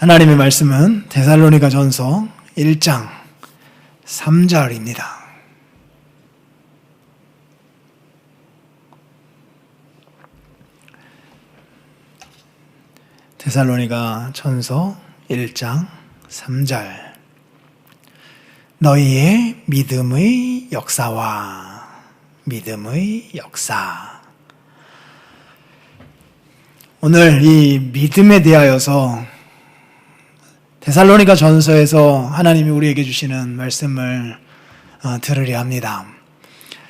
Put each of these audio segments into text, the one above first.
하나님의 말씀은 데살로니가 전서 1장 3절입니다. 데살로니가 전서 1장 3절 너희의 믿음의 역사와 믿음의 역사 오늘 이 믿음에 대하여서 데살로니가 전서에서 하나님이 우리에게 주시는 말씀을 어, 들으려 합니다.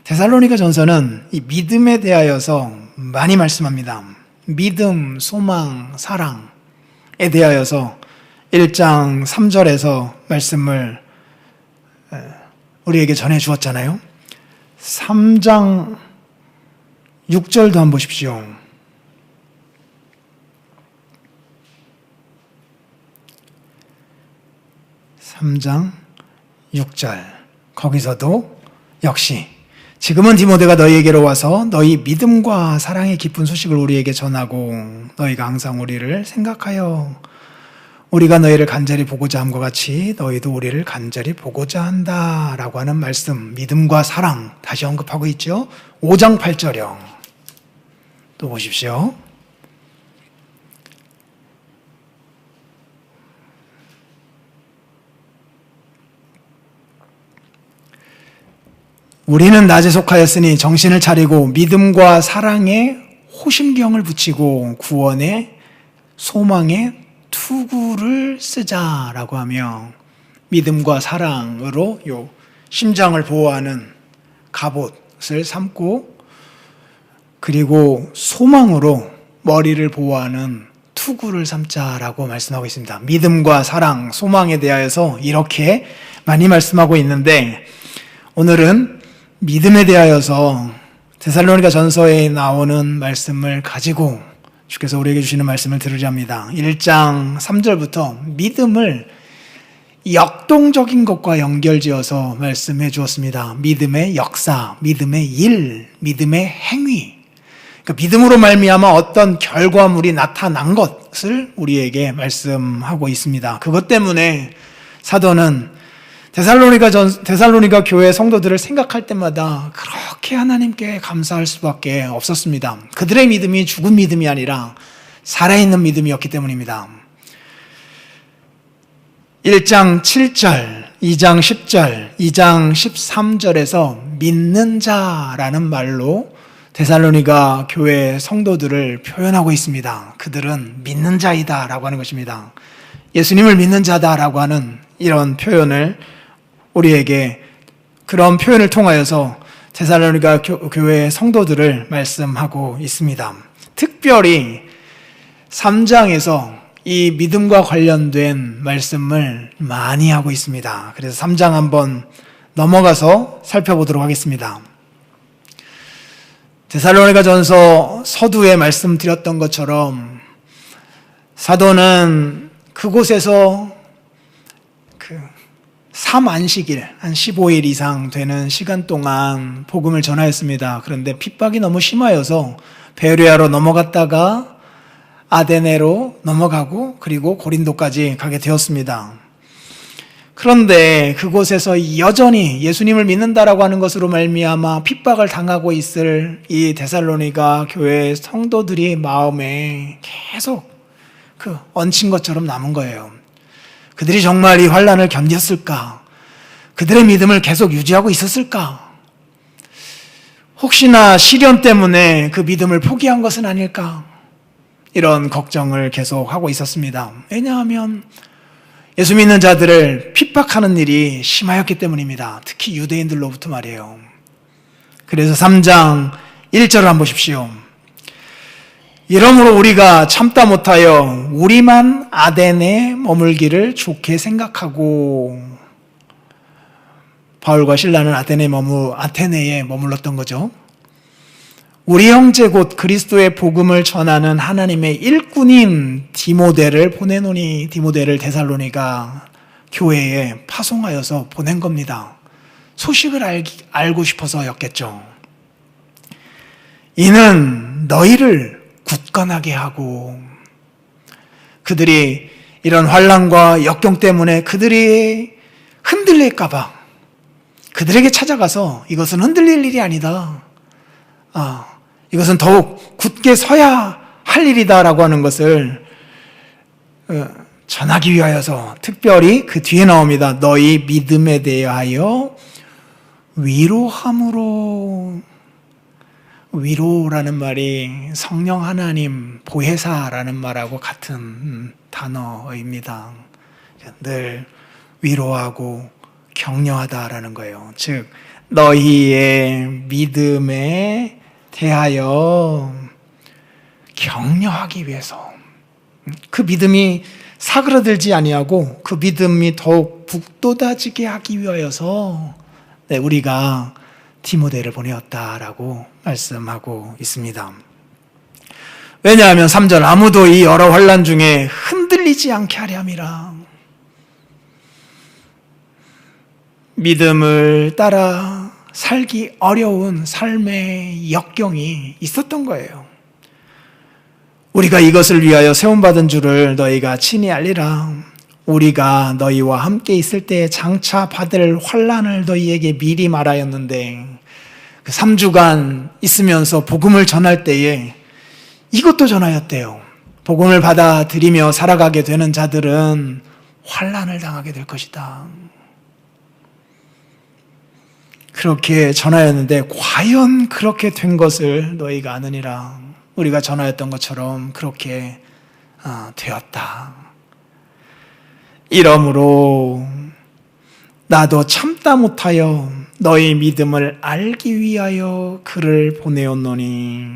데살로니가 전서는 이 믿음에 대하여서 많이 말씀합니다. 믿음, 소망, 사랑에 대하여서 1장 3절에서 말씀을 우리에게 전해 주었잖아요. 3장 6절도 한번 보십시오. 3장 6절 거기서도 역시 지금은 디모데가 너희에게로 와서 너희 믿음과 사랑의 깊은 소식을 우리에게 전하고 너희가 항상 우리를 생각하여 우리가 너희를 간절히 보고자 함과 같이 너희도 우리를 간절히 보고자 한다 라고 하는 말씀 믿음과 사랑 다시 언급하고 있죠. 5장 8절형 또 보십시오. 우리는 낮에 속하였으니 정신을 차리고 믿음과 사랑에 호심경을 붙이고 구원의 소망의 투구를 쓰자라고 하며 믿음과 사랑으로 요 심장을 보호하는 갑옷을 삼고 그리고 소망으로 머리를 보호하는 투구를 삼자라고 말씀하고 있습니다. 믿음과 사랑, 소망에 대하여서 이렇게 많이 말씀하고 있는데 오늘은 믿음에 대하여서 데살로니가 전서에 나오는 말씀을 가지고 주께서 우리에게 주시는 말씀을 들으려 합니다. 1장 3절부터 믿음을 역동적인 것과 연결지어서 말씀해 주었습니다. 믿음의 역사, 믿음의 일, 믿음의 행위. 그러니까 믿음으로 말미암아 어떤 결과물이 나타난 것을 우리에게 말씀하고 있습니다. 그것 때문에 사도는 데살로니가 전 데살로니가 교회 성도들을 생각할 때마다 그렇게 하나님께 감사할 수밖에 없었습니다. 그들의 믿음이 죽은 믿음이 아니라 살아있는 믿음이었기 때문입니다. 1장 7절, 2장 10절, 2장 13절에서 믿는 자라는 말로 데살로니가 교회 성도들을 표현하고 있습니다. 그들은 믿는 자이다 라고 하는 것입니다. 예수님을 믿는 자다라고 하는 이런 표현을 우리에게 그런 표현을 통하여서 제살로니가 교회 성도들을 말씀하고 있습니다. 특별히 3장에서 이 믿음과 관련된 말씀을 많이 하고 있습니다. 그래서 3장 한번 넘어가서 살펴보도록 하겠습니다. 데살로니가 전서 서두에 말씀드렸던 것처럼 사도는 그곳에서 3안식일, 한 15일 이상 되는 시간 동안 복음을 전하였습니다. 그런데 핍박이 너무 심하여서 베르야로 넘어갔다가 아데네로 넘어가고 그리고 고린도까지 가게 되었습니다. 그런데 그곳에서 여전히 예수님을 믿는다라고 하는 것으로 말미암아 핍박을 당하고 있을 이 데살로니가 교회 성도들이 마음에 계속 그 얹힌 것처럼 남은 거예요. 그들이 정말 이 환란을 견뎠을까? 그들의 믿음을 계속 유지하고 있었을까? 혹시나 시련 때문에 그 믿음을 포기한 것은 아닐까? 이런 걱정을 계속 하고 있었습니다. 왜냐하면 예수 믿는 자들을 핍박하는 일이 심하였기 때문입니다. 특히 유대인들로부터 말이에요. 그래서 3장 1절을 한번 보십시오. 이러므로 우리가 참다 못하여 우리만 아덴에 머물기를 좋게 생각하고 바울과 신라는 아테네 머무 아테네에 머물렀던 거죠. 우리 형제 곧 그리스도의 복음을 전하는 하나님의 일꾼인 디모데를 보내노니 디모데를 데살로니가 교회에 파송하여서 보낸 겁니다. 소식을 알, 알고 싶어서였겠죠. 이는 너희를 굳건하게 하고 그들이 이런 환란과 역경 때문에 그들이 흔들릴까봐 그들에게 찾아가서 이것은 흔들릴 일이 아니다. 아, 이것은 더욱 굳게 서야 할 일이다라고 하는 것을 어, 전하기 위하여서 특별히 그 뒤에 나옵니다. 너희 믿음에 대하여 위로함으로 위로라는 말이 성령 하나님 보혜사라는 말하고 같은 단어입니다. 늘 위로하고 격려하다라는 거예요. 즉 너희의 믿음에 대하여 격려하기 위해서 그 믿음이 사그러들지 아니하고 그 믿음이 더욱 북돋아지게 하기 위하여서 네, 우리가 디모데를 보내었다라고 말씀하고 있습니다. 왜냐하면 3절 아무도 이 여러 환란 중에 흔들리지 않게 하려 함이라. 믿음을 따라 살기 어려운 삶의 역경이 있었던 거예요. 우리가 이것을 위하여 세움받은 줄을 너희가 친히 알리라. 우리가 너희와 함께 있을 때 장차 받을 환란을 너희에게 미리 말하였는데 그 3주간 있으면서 복음을 전할 때에 이것도 전하였대요. 복음을 받아들이며 살아가게 되는 자들은 환란을 당하게 될 것이다. 그렇게 전하였는데 과연 그렇게 된 것을 너희가 아느니라. 우리가 전하였던 것처럼 그렇게 아, 되었다. 이러므로 나도 참다 못하여 너희 믿음을 알기 위하여 그를 보내었노니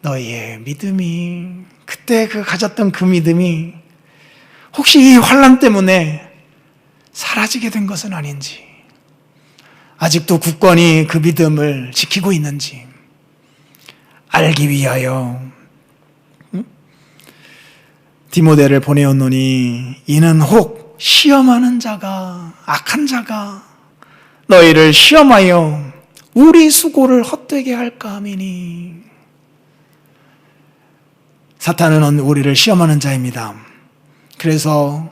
너희의 믿음이 그때 그 가졌던 그 믿음이 혹시 이 환란 때문에 사라지게 된 것은 아닌지 아직도 굳건히 그 믿음을 지키고 있는지 알기 위하여 디모데를 보내었노니 이는 혹 시험하는 자가 악한 자가 너희를 시험하여 우리 수고를 헛되게 할까 함이니 사탄은 우리를 시험하는 자입니다. 그래서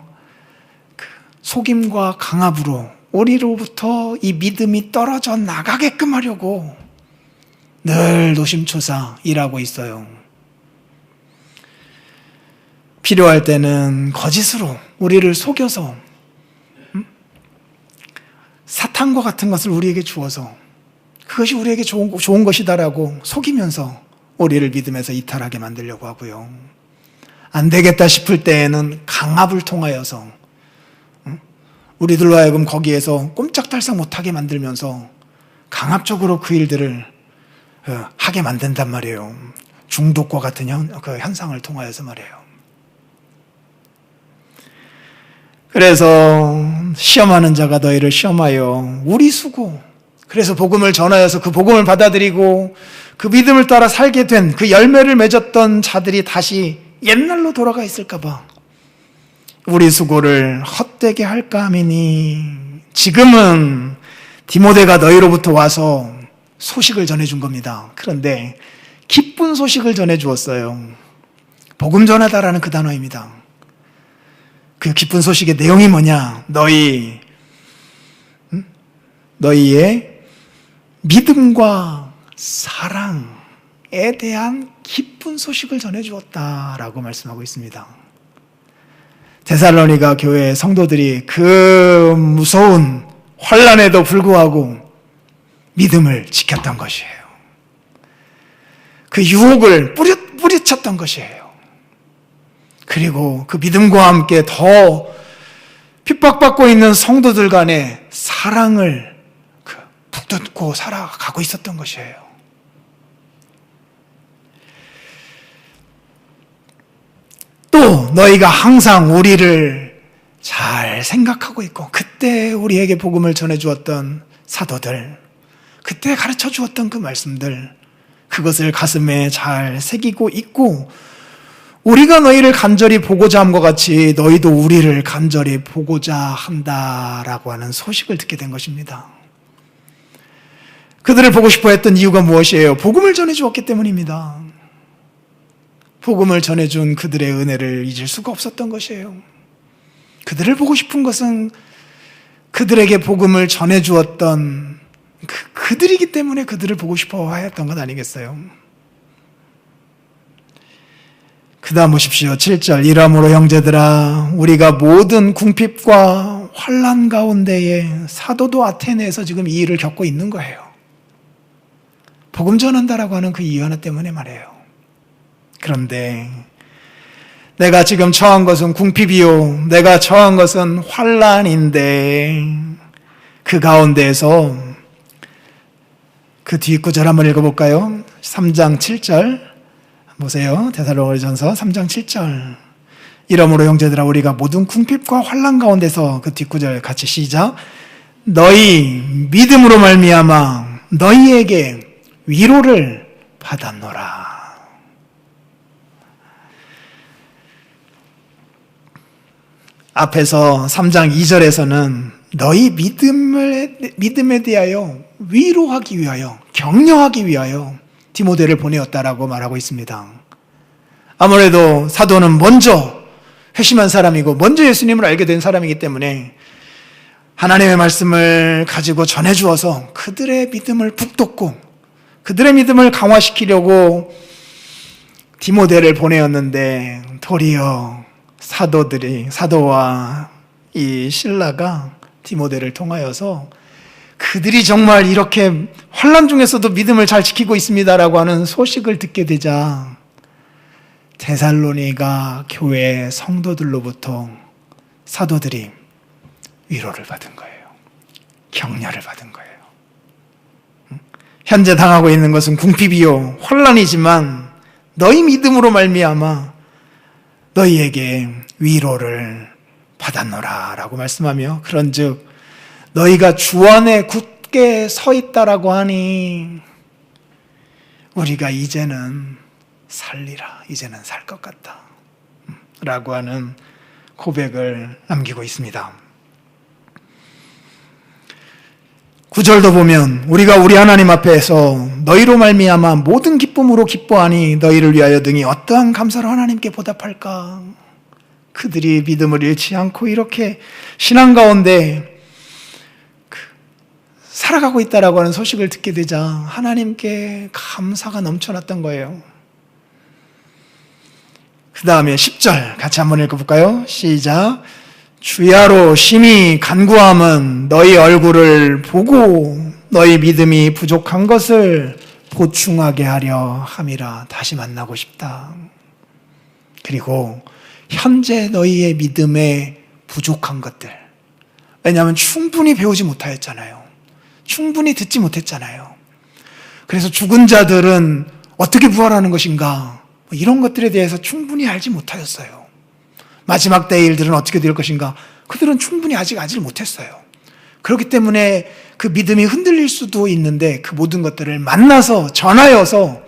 그 속임과 강압으로 우리로부터 이 믿음이 떨어져 나가게끔 하려고 늘 노심초사 일하고 있어요. 필요할 때는 거짓으로 우리를 속여서 음? 사탄과 같은 것을 우리에게 주어서 그것이 우리에게 좋은, 좋은 것이다라고 속이면서 우리를 믿음에서 이탈하게 만들려고 하고요. 안 되겠다 싶을 때에는 강압을 통하여서 우리들로 하여금 거기에서 꼼짝달싹 못하게 만들면서 강압적으로 그 일들을 어, 하게 만든단 말이에요. 중독과 같은 현, 그 현상을 통하여서 말이에요. 그래서 시험하는 자가 너희를 시험하여 우리 수고 그래서 복음을 전하여서 그 복음을 받아들이고 그 믿음을 따라 살게 된 그 열매를 맺었던 자들이 다시 옛날로 돌아가 있을까봐 우리 수고를 헛되게 할까 하미니 지금은 디모데가 너희로부터 와서 소식을 전해준 겁니다. 그런데 기쁜 소식을 전해주었어요. 복음 전하다라는 그 단어입니다. 그 기쁜 소식의 내용이 뭐냐? 너희, 너희의 믿음과 사랑에 대한 기쁜 소식을 전해주었다라고 말씀하고 있습니다. 데살로니가 교회 성도들이 그 무서운 환란에도 불구하고 믿음을 지켰던 것이에요. 그 유혹을 뿌리, 뿌리쳤던 것이에요. 그리고 그 믿음과 함께 더 핍박받고 있는 성도들 간의 사랑을 그 북돋고 살아가고 있었던 것이에요. 또 너희가 항상 우리를 잘 생각하고 있고 그때 우리에게 복음을 전해 주었던 사도들 그때 가르쳐 주었던 그 말씀들 그것을 가슴에 잘 새기고 있고 우리가 너희를 간절히 보고자 함과 같이 너희도 우리를 간절히 보고자 한다라고 하는 소식을 듣게 된 것입니다. 그들을 보고 싶어 했던 이유가 무엇이에요? 복음을 전해 주었기 때문입니다. 복음을 전해준 그들의 은혜를 잊을 수가 없었던 것이에요. 그들을 보고 싶은 것은 그들에게 복음을 전해주었던 그, 그들이기 때문에 그들을 보고 싶어 하였던 것 아니겠어요? 그 다음 보십시오. 7절. 이러므로 형제들아, 우리가 모든 궁핍과 환란 가운데에 사도도 아테네에서 지금 이 일을 겪고 있는 거예요. 복음 전한다라고 하는 그 이유 하나 때문에 말이에요. 그런데 내가 지금 처한 것은 궁핍이요. 내가 처한 것은 환란인데 그 가운데에서 그 뒷구절 한번 읽어볼까요? 3장 7절 보세요. 데살로니가전서 3장 7절. 이러므로 형제들아 우리가 모든 궁핍과 환란 가운데서 그 뒷구절 같이 시작. 너희 믿음으로 말미암아 너희에게 위로를 받았노라. 앞에서 3장 2절에서는 너희 믿음을, 믿음에 대하여 위로하기 위하여, 격려하기 위하여 디모데를 보내었다라고 말하고 있습니다. 아무래도 사도는 먼저 회심한 사람이고, 먼저 예수님을 알게 된 사람이기 때문에 하나님의 말씀을 가지고 전해 주어서 그들의 믿음을 북돋고, 그들의 믿음을 강화시키려고 디모데를 보내었는데, 도리어 사도들이 사도와 이 신라가 디모데를 통하여서 그들이 정말 이렇게 환란 중에서도 믿음을 잘 지키고 있습니다라고 하는 소식을 듣게 되자 데살로니가 교회 성도들로부터 사도들이 위로를 받은 거예요. 격려를 받은 거예요. 현재 당하고 있는 것은 궁핍이요 환란이지만 너희 믿음으로 말미암아 너희에게 위로를 받았노라 라고 말씀하며 그런즉 너희가 주 안에 굳게 서 있다라고 하니 우리가 이제는 살리라 이제는 살 것 같다 라고 하는 고백을 남기고 있습니다. 구절도 보면 우리가 우리 하나님 앞에서 너희로 말미암아 모든 기쁨으로 기뻐하니 너희를 위하여 등이 어떠한 감사로 하나님께 보답할까? 그들이 믿음을 잃지 않고 이렇게 신앙 가운데 그 살아가고 있다라고 하는 소식을 듣게 되자 하나님께 감사가 넘쳐났던 거예요. 그 다음에 10절 같이 한번 읽어볼까요? 시작. 주야로 심히 간구함은 너희 얼굴을 보고 너희 믿음이 부족한 것을 보충하게 하려 함이라 다시 만나고 싶다. 그리고 현재 너희의 믿음에 부족한 것들. 왜냐하면 충분히 배우지 못하였잖아요. 충분히 듣지 못했잖아요. 그래서 죽은 자들은 어떻게 부활하는 것인가? 뭐 이런 것들에 대해서 충분히 알지 못하였어요. 마지막 때의 일들은 어떻게 될 것인가? 그들은 충분히 아직 알지를 못했어요. 그렇기 때문에 그 믿음이 흔들릴 수도 있는데 그 모든 것들을 만나서 전하여서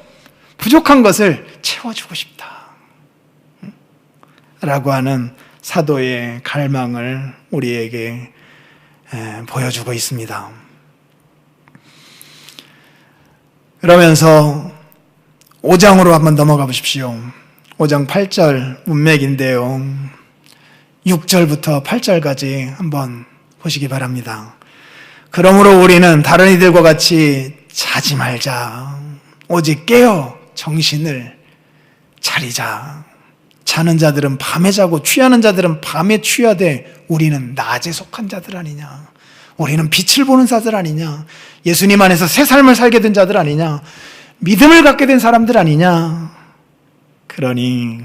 부족한 것을 채워주고 싶다. 라고 하는 사도의 갈망을 우리에게 보여주고 있습니다. 그러면서 5장으로 한번 넘어가 보십시오. 5장 8절 문맥인데요. 6절부터 8절까지 한번 보시기 바랍니다. 그러므로 우리는 다른 이들과 같이 자지 말자. 오직 깨어 정신을 차리자. 자는 자들은 밤에 자고 취하는 자들은 밤에 취하되 우리는 낮에 속한 자들 아니냐. 우리는 빛을 보는 자들 아니냐. 예수님 안에서 새 삶을 살게 된 자들 아니냐. 믿음을 갖게 된 사람들 아니냐. 그러니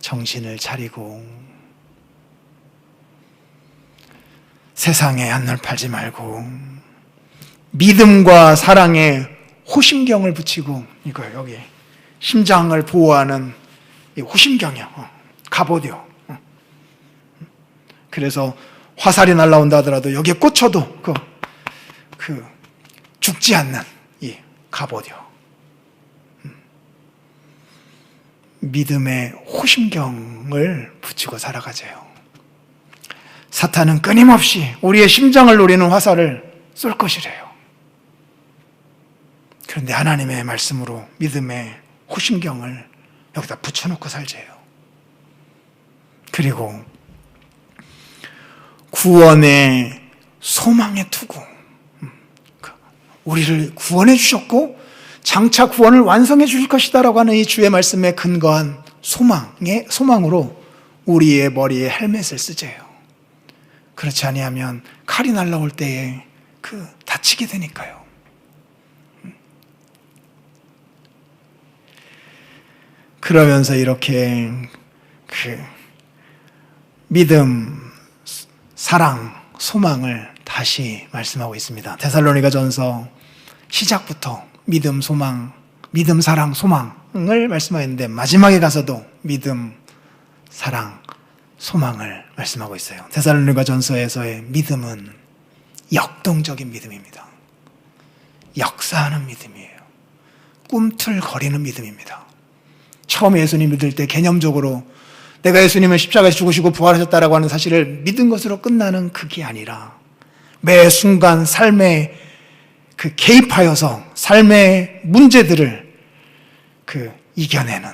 정신을 차리고 세상에 한눈 팔지 말고 믿음과 사랑에 호심경을 붙이고 이거 여기 심장을 보호하는 호심경이야. 어, 갑옷이요. 어. 그래서 화살이 날라온다 하더라도 여기에 꽂혀도 그, 그 죽지 않는 이 갑옷이요. 믿음의 호심경을 붙이고 살아가세요. 사탄은 끊임없이 우리의 심장을 노리는 화살을 쏠 것이래요. 그런데 하나님의 말씀으로 믿음의 호심경을 여기다 붙여놓고 살재요. 그리고 구원의 소망의 투구. 음, 그 우리를 구원해 주셨고 장차 구원을 완성해 주실 것이다라고 하는 이 주의 말씀에 근거한 소망의 소망으로 우리의 머리에 헬멧을 쓰재요. 그렇지 아니하면 칼이 날라올 때에 그 다치게 되니까요. 그러면서 이렇게 그 믿음, 사랑, 소망을 다시 말씀하고 있습니다. 데살로니가 전서 시작부터 믿음, 소망, 믿음, 사랑, 소망을 말씀하였는데 마지막에 가서도 믿음, 사랑, 소망을 말씀하고 있어요. 데살로니가 전서에서의 믿음은 역동적인 믿음입니다. 역사하는 믿음이에요. 꿈틀거리는 믿음입니다. 처음 예수님 믿을 때 개념적으로 내가 예수님을 십자가에 죽으시고 부활하셨다라고 하는 사실을 믿은 것으로 끝나는 그게 아니라 매 순간 삶에 그 개입하여서 삶의 문제들을 그 이겨내는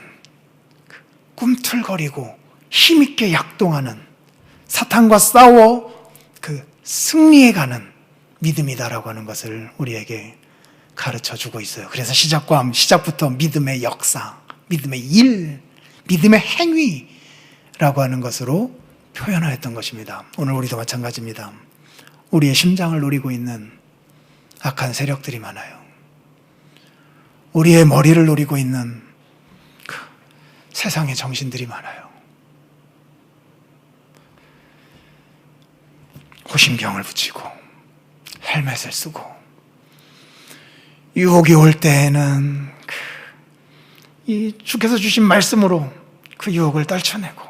그 꿈틀거리고 힘있게 약동하는 사탄과 싸워 그 승리해가는 믿음이다라고 하는 것을 우리에게 가르쳐 주고 있어요. 그래서 시작과 시작부터 믿음의 역사, 믿음의 일, 믿음의 행위라고 하는 것으로 표현하였던 것입니다. 오늘 우리도 마찬가지입니다. 우리의 심장을 노리고 있는 악한 세력들이 많아요. 우리의 머리를 노리고 있는 그 세상의 정신들이 많아요. 호심경을 붙이고 헬멧을 쓰고 유혹이 올 때에는 그, 이 주께서 주신 말씀으로 그 유혹을 떨쳐내고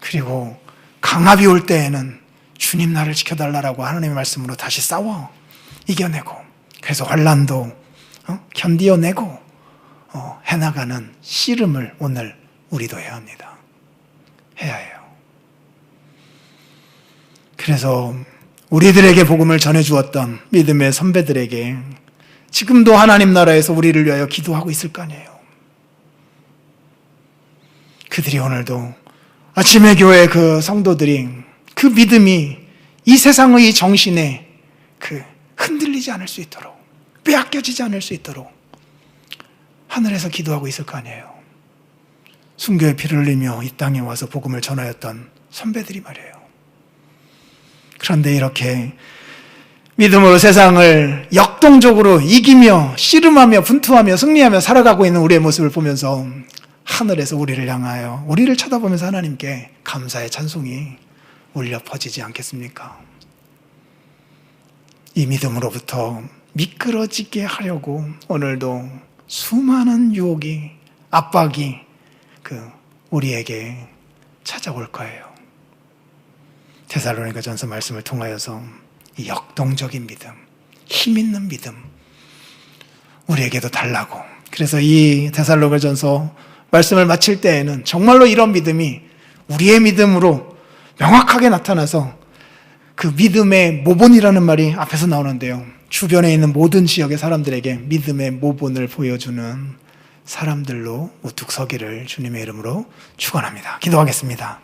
그리고 강압이 올 때에는 주님 나를 지켜달라고 하나님의 말씀으로 다시 싸워 이겨내고 그래서 환란도 어? 견디어내고 어, 해나가는 씨름을 오늘 우리도 해야 합니다. 해야 해요. 그래서 우리들에게 복음을 전해 주었던 믿음의 선배들에게 지금도 하나님 나라에서 우리를 위하여 기도하고 있을 거 아니에요. 그들이 오늘도 아침에 교회 그 성도들이 그 믿음이 이 세상의 이 정신에 그 흔들리지 않을 수 있도록 빼앗겨지지 않을 수 있도록 하늘에서 기도하고 있을 거 아니에요. 순교의 피를 흘리며 이 땅에 와서 복음을 전하였던 선배들이 말이에요. 그런데 이렇게 믿음으로 세상을 역동적으로 이기며 씨름하며 분투하며 승리하며 살아가고 있는 우리의 모습을 보면서 하늘에서 우리를 향하여 우리를 쳐다보면서 하나님께 감사의 찬송이 울려 퍼지지 않겠습니까? 이 믿음으로부터 미끄러지게 하려고 오늘도 수많은 유혹이 압박이 그 우리에게 찾아올 거예요. 데살로니가 전서 말씀을 통하여서 이 역동적인 믿음, 힘 있는 믿음 우리에게도 달라고. 그래서 이 데살로니가 전서 말씀을 마칠 때에는 정말로 이런 믿음이 우리의 믿음으로 명확하게 나타나서 그 믿음의 모본이라는 말이 앞에서 나오는데요. 주변에 있는 모든 지역의 사람들에게 믿음의 모본을 보여주는 사람들로 우뚝 서기를 주님의 이름으로 축원합니다. 기도하겠습니다.